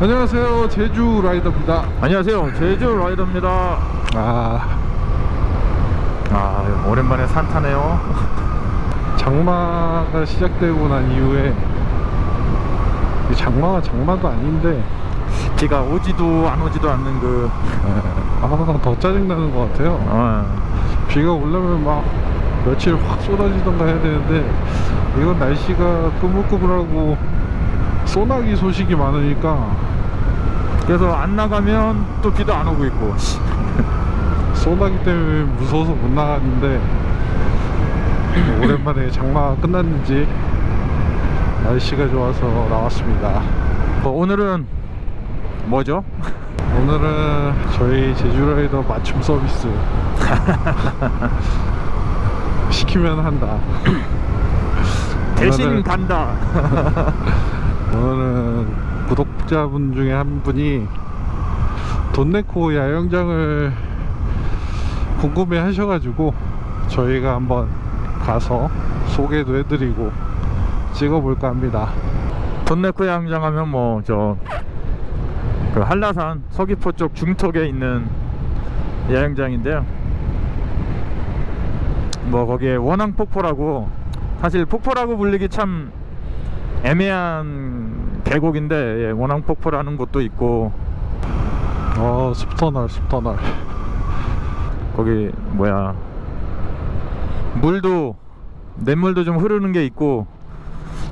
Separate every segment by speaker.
Speaker 1: 안녕하세요. 제주 라이더입니다.
Speaker 2: 안녕하세요. 제주 라이더입니다.
Speaker 1: 아.
Speaker 2: 아 오랜만에 산 타네요.
Speaker 1: 장마가 시작되고 난 이후에 이 장마가 장마도 아닌데.
Speaker 2: 비가 오지도 안 오지도 않는 그
Speaker 1: 아 더 짜증나는 것 같아요.
Speaker 2: 어,
Speaker 1: 비가 오려면 막 며칠 확 쏟아지던가 해야 되는데 이건 날씨가 꾸물꾸물하고 소나기 소식이 많으니까.
Speaker 2: 그래서 안 나가면 또 비도 안 오고 있고.
Speaker 1: 소나기 때문에 무서워서 못 나갔는데 오랜만에 장마가 끝났는지 날씨가 좋아서 나왔습니다.
Speaker 2: 어, 오늘은 뭐죠?
Speaker 1: 오늘은 저희 제주라이더 맞춤 서비스 시키면 한다.
Speaker 2: 대신 간다
Speaker 1: 오늘은 구독자분 중에 한 분이 돈네코 야영장을 궁금해 하셔가지고 저희가 한번 가서 소개도 해드리고 찍어볼까 합니다.
Speaker 2: 돈네코 양장 하면 뭐 저 그 한라산 서귀포 쪽 중턱에 있는 야영장인데요. 뭐 거기에 원앙 폭포라고 사실 폭포라고 불리기 참 애매한 계곡인데 예, 원앙 폭포라는 곳도 있고.
Speaker 1: 어 숲터널 숲터널.
Speaker 2: 거기 뭐야. 물도 냇물도 좀 흐르는 게 있고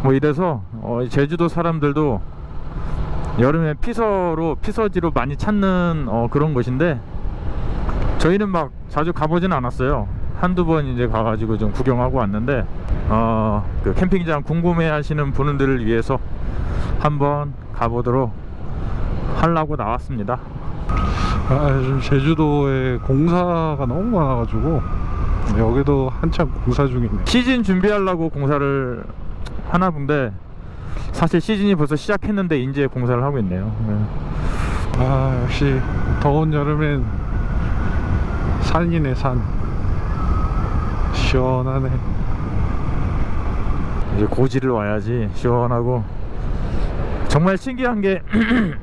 Speaker 2: 뭐 이래서 어, 제주도 사람들도 여름에 피서로 피서지로 많이 찾는 어, 그런 곳인데 저희는 막 자주 가보진 않았어요. 한두 번 이제 가가지고 좀 구경하고 왔는데 어, 그 캠핑장 궁금해 하시는 분들을 위해서 한번 가보도록 하려고 나왔습니다
Speaker 1: 아, 요즘 제주도에 공사가 너무 많아가지고 여기도 한참 공사 중이네
Speaker 2: 시즌 준비하려고 공사를 하나 본데 사실 시즌이 벌써 시작했는데 이제 공사를 하고 있네요. 네.
Speaker 1: 아 역시 더운 여름엔 산이네 산 시원하네
Speaker 2: 이제 고지를 와야지 시원하고 정말 신기한 게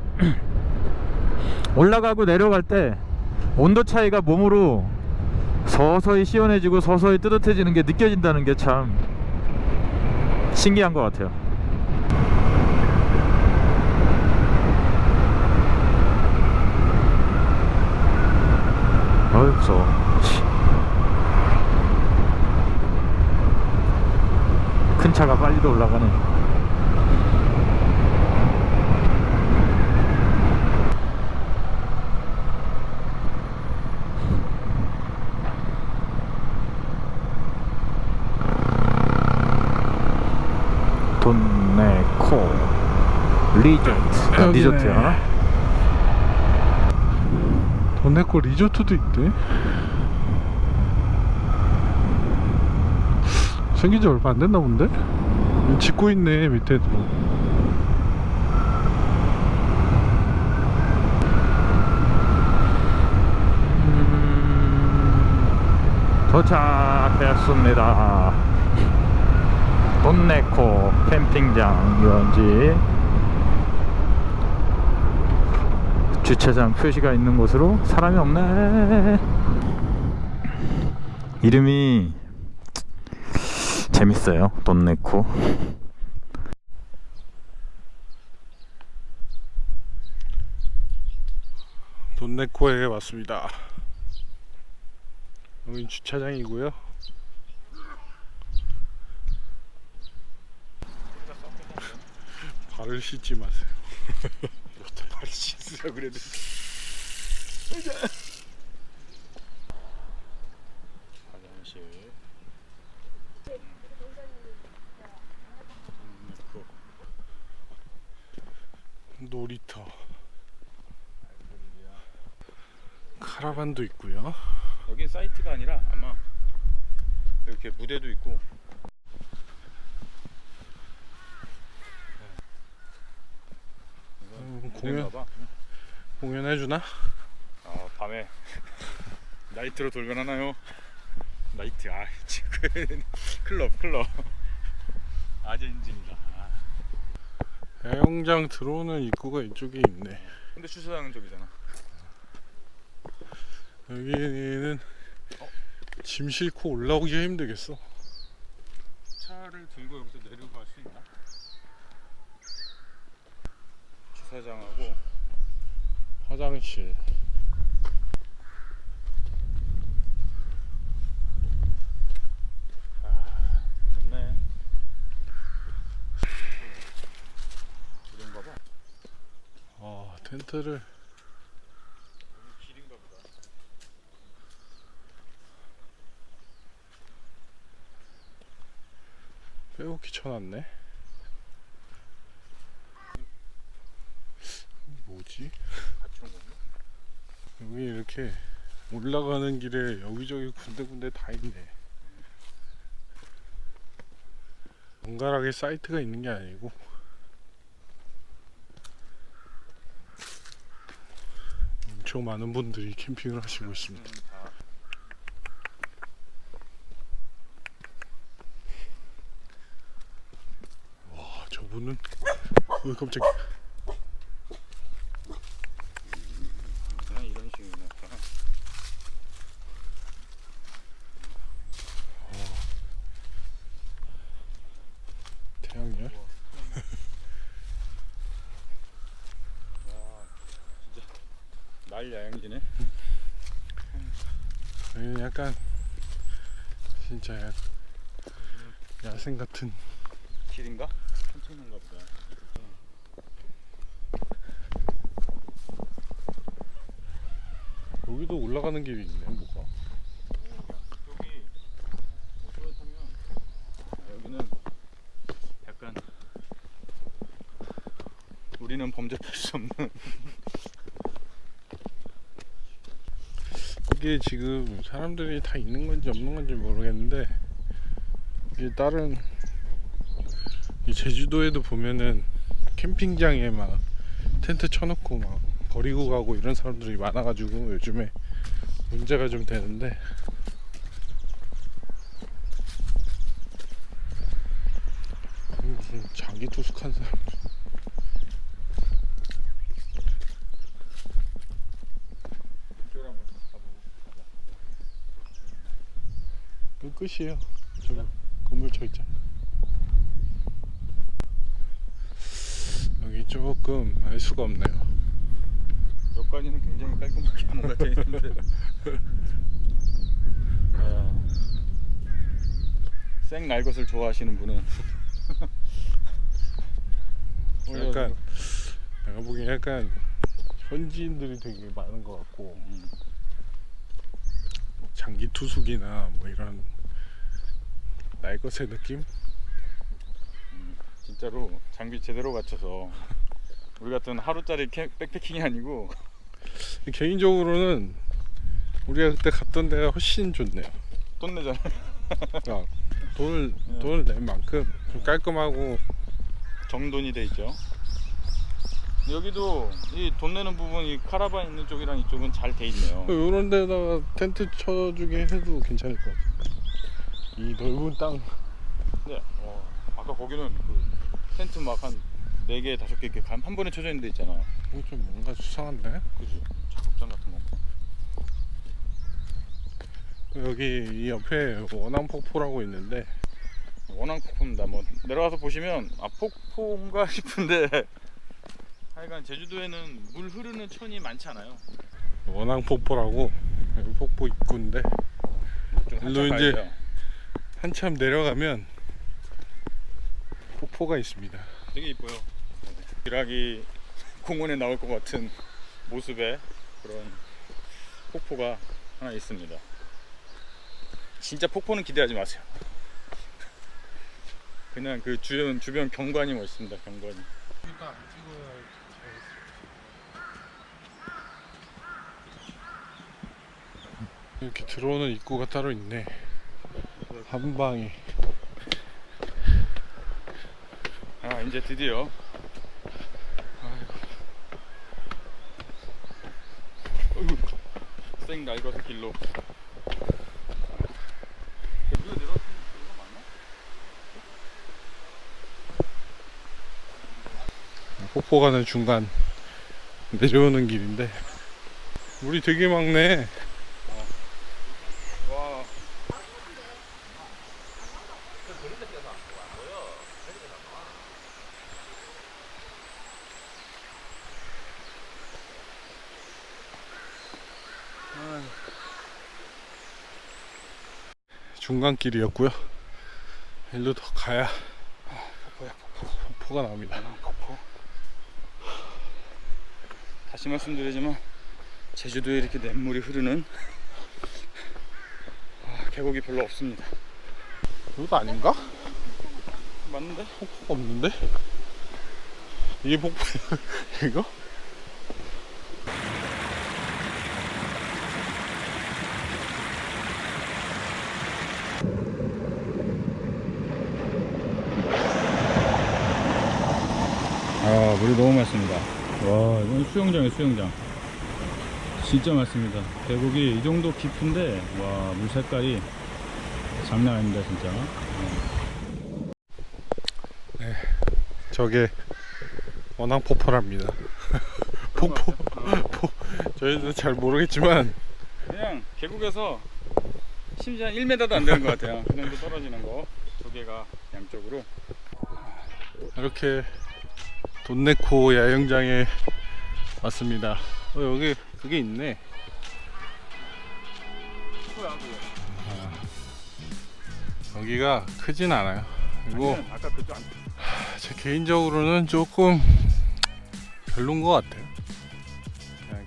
Speaker 2: 올라가고 내려갈 때 온도 차이가 몸으로 서서히 시원해지고 서서히 뜨뜻해지는 게 느껴진다는 게 참 신기한 것 같아요. 어휴 무서워 치. 큰 차가 빨리도 올라가네 돈네코 리조트 아,
Speaker 1: 여기네.
Speaker 2: 리조트야
Speaker 1: 돈네코 리조트도 있대 생긴 지 얼마 안 됐나 본데? 짓고 있네 밑에도
Speaker 2: 음, 도착했습니다. 돈네코 캠핑장 유원지 주차장 표시가 있는 곳으로 사람이 없네. 이름이 재밌어요. 돈네코.
Speaker 1: 돈네코에 왔습니다 여긴 주차장이고요 발을 씻지 마세요 발 씻으라 그래도 화장실. 놀이터. 카라반도 있고요.
Speaker 2: 여긴 사이트가 아니라 아마 이렇게 무대도 있고
Speaker 1: 음, 공연
Speaker 2: 봐.
Speaker 1: 공연해 주나?
Speaker 2: 아 밤에 나이트로 돌면 하나요? 나이트 아 지금 클럽 클럽 아젠진이다. 아.
Speaker 1: 야영장 들어오는 입구가 이쪽에 있네.
Speaker 3: 근데 주차장은 저기잖아.
Speaker 1: 여기는 짐 싣고 올라오기가 힘들겠어.
Speaker 3: 차를 들고 여기서 내려갈 수 있나? 주차장하고
Speaker 1: 화장실.
Speaker 3: 아 좋네. 이런가 봐.
Speaker 1: 아 텐트를
Speaker 3: 여기 길인가 보다.
Speaker 1: 빼곡히 쳐놨네. 뭐지?
Speaker 3: 같이 온 건가?
Speaker 1: 여기 이렇게 올라가는 길에 여기저기 군데군데 다 있네. 번갈아게 사이트가 있는 게 아니고 엄청 많은 분들이 캠핑을 하시고 있습니다. 와 저분은 왜 깜짝이야.
Speaker 3: 그냥 이런 식이구나.
Speaker 1: 태양열?
Speaker 3: 와 진짜 날 야영지네.
Speaker 1: 여기는 약간 진짜 야, 야생 같은
Speaker 3: 길인가? 천천인가 보다.
Speaker 1: 여기도 올라가는 길이 있네 뭐가
Speaker 3: 여기 오토바이 타면 아, 여기는 약간 우리는 범접할 수 없는
Speaker 1: 이게 지금 사람들이 다 있는 건지 없는 건지 모르겠는데 이게 다른 이 제주도에도 보면은 캠핑장에 막 텐트 쳐놓고 막 버리고 가고 이런 사람들이 많아가지고 요즘에 문제가 좀 되는데. 자기 투숙한 사람
Speaker 3: 이쪽으로 한번 가보고 가자.
Speaker 1: 그 끝이에요. 저 건물 쳐 있잖아. 여기 조금 알 수가 없네요.
Speaker 3: 여기까지는 굉장히 깔끔하게 뭔가 돼 있는데. 아, 생 날 것을 좋아하시는 분은.
Speaker 1: 약간 내가 보기엔 약간 현지인들이 되게 많은 것 같고
Speaker 3: 음,
Speaker 1: 장기 투숙이나 뭐 이런 날 것의 느낌?
Speaker 3: 음, 진짜로 장비 제대로 갖춰서 우리 같은 하루짜리 캠, 백패킹이 아니고
Speaker 1: 개인적으로는 우리가 그때 갔던 데가 훨씬 좋네요.
Speaker 3: 돈 내잖아
Speaker 1: 그러니까 돈을 돈을 낸 만큼 좀 깔끔하고
Speaker 3: 정돈이 돼 있죠. 여기도 이 돈 내는 부분 이 카라반 있는 쪽이랑 이쪽은 잘 돼 있네요.
Speaker 1: 이런 데다가 텐트 쳐주게 해도 괜찮을 것 같아요. 이 넓은 땅
Speaker 3: 근데 어, 아까 거기는 그 텐트 막한네 개, 다섯 개 이렇게 한 번에 쳐져 있는 데 있잖아.
Speaker 1: 이거 좀 뭔가 수상한데?
Speaker 3: 그지? 작업장 같은 거.
Speaker 1: 여기 이 옆에 원앙 폭포라고 있는데
Speaker 3: 원앙 폭포입니다. 뭐 내려가서 보시면 아 폭포인가 싶은데 하여간 제주도에는 물 흐르는 천이 많지 않아요.
Speaker 1: 원앙 폭포라고 여기 폭포 입구인데
Speaker 3: 좀
Speaker 1: 일로
Speaker 3: 한참
Speaker 1: 이제
Speaker 3: 가야 돼요.
Speaker 1: 한참 내려가면 폭포가 있습니다.
Speaker 3: 되게 이뻐요. 기락이 공원에 나올 것 같은 모습의 그런 폭포가 하나 있습니다. 진짜 폭포는 기대하지 마세요. 그냥 그 주변 주변 경관이 멋있습니다. 경관이.
Speaker 1: 이렇게 들어오는 입구가 따로 있네. 한 방에.
Speaker 3: 아 이제 드디어. 아이고. 생 날것의 길로?
Speaker 1: 폭포 가는 중간 내려오는 길인데. 물이 되게 막네. 중간길이었고요. 일로 더 가야 폭포야 폭포. 폭포가 나옵니다.
Speaker 3: 폭포. 다시 말씀드리지만 제주도에 이렇게 냇물이 흐르는 아, 계곡이 별로 없습니다.
Speaker 1: 이것도 아닌가?
Speaker 3: 맞는데?
Speaker 1: 폭포가 없는데? 이게 폭포야 이거?
Speaker 3: 아 물이 너무 맑습니다. 와 이건 수영장이에요 수영장. 진짜 맑습니다. 계곡이 이 정도 깊은데 와 물 색깔이 장난 아닙니다 진짜.
Speaker 1: 저게 원앙 폭포랍니다. 폭포, 폭. 저희도 잘 모르겠지만.
Speaker 3: 그냥 계곡에서 심지어 한 1m도 안 되는 것 같아요. 그 정도 떨어지는 거 두 개가 양쪽으로.
Speaker 1: 이렇게 돈네코 야영장에 왔습니다. 어, 여기 그게 있네. 여기가 크진 않아요. 그리고 제 개인적으로는 조금 별론 것 같아요.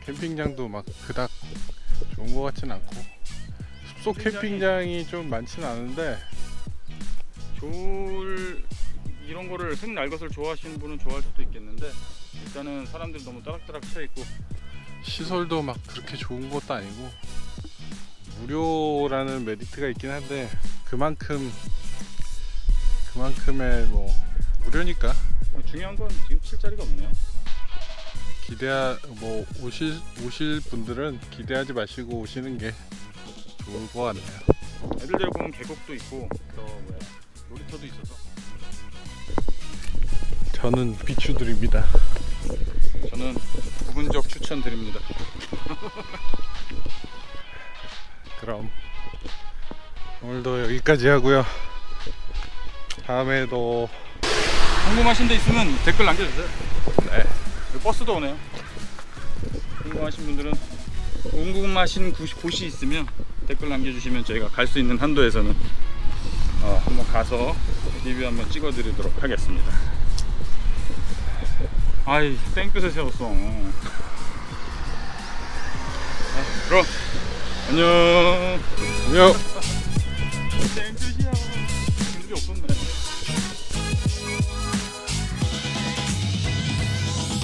Speaker 1: 캠핑장도 막 그닥 좋은 것 같진 않고 숲속
Speaker 3: 캠핑장이-
Speaker 1: 캠핑장이 좀 많진 않은데
Speaker 3: 좋을 이런 거를 생날 것을 좋아하시는 분은 좋아할 수도 있겠는데 일단은 사람들이 너무 따락따락 쳐 있고
Speaker 1: 시설도 막 그렇게 좋은 것도 아니고 무료라는 메리트가 있긴 한데 그만큼 그만큼의 뭐 무료니까
Speaker 3: 중요한 건 지금 칠 자리가 없네요.
Speaker 1: 기대 뭐 오실 오실 분들은 기대하지 마시고 오시는 게 좋을 것 같네요.
Speaker 3: 애들 데리고 오면 계곡도 있고 저 뭐야 놀이터도 있어서
Speaker 1: 저는 비추드립니다.
Speaker 3: 저는 부분적 추천드립니다.
Speaker 1: 그럼 오늘도 여기까지 하고요. 다음에도
Speaker 3: 궁금하신 데 있으면 댓글 남겨주세요.
Speaker 1: 네.
Speaker 3: 버스도 오네요. 궁금하신 분들은 궁금하신 곳이, 곳이 있으면 댓글 남겨주시면 저희가 갈 수 있는 한도에서는 어, 한번 가서 리뷰 한번 찍어드리도록 하겠습니다. 아이 땡볕에 세웠어. 아, 그럼 안녕.
Speaker 1: 안녕.
Speaker 3: 없었네.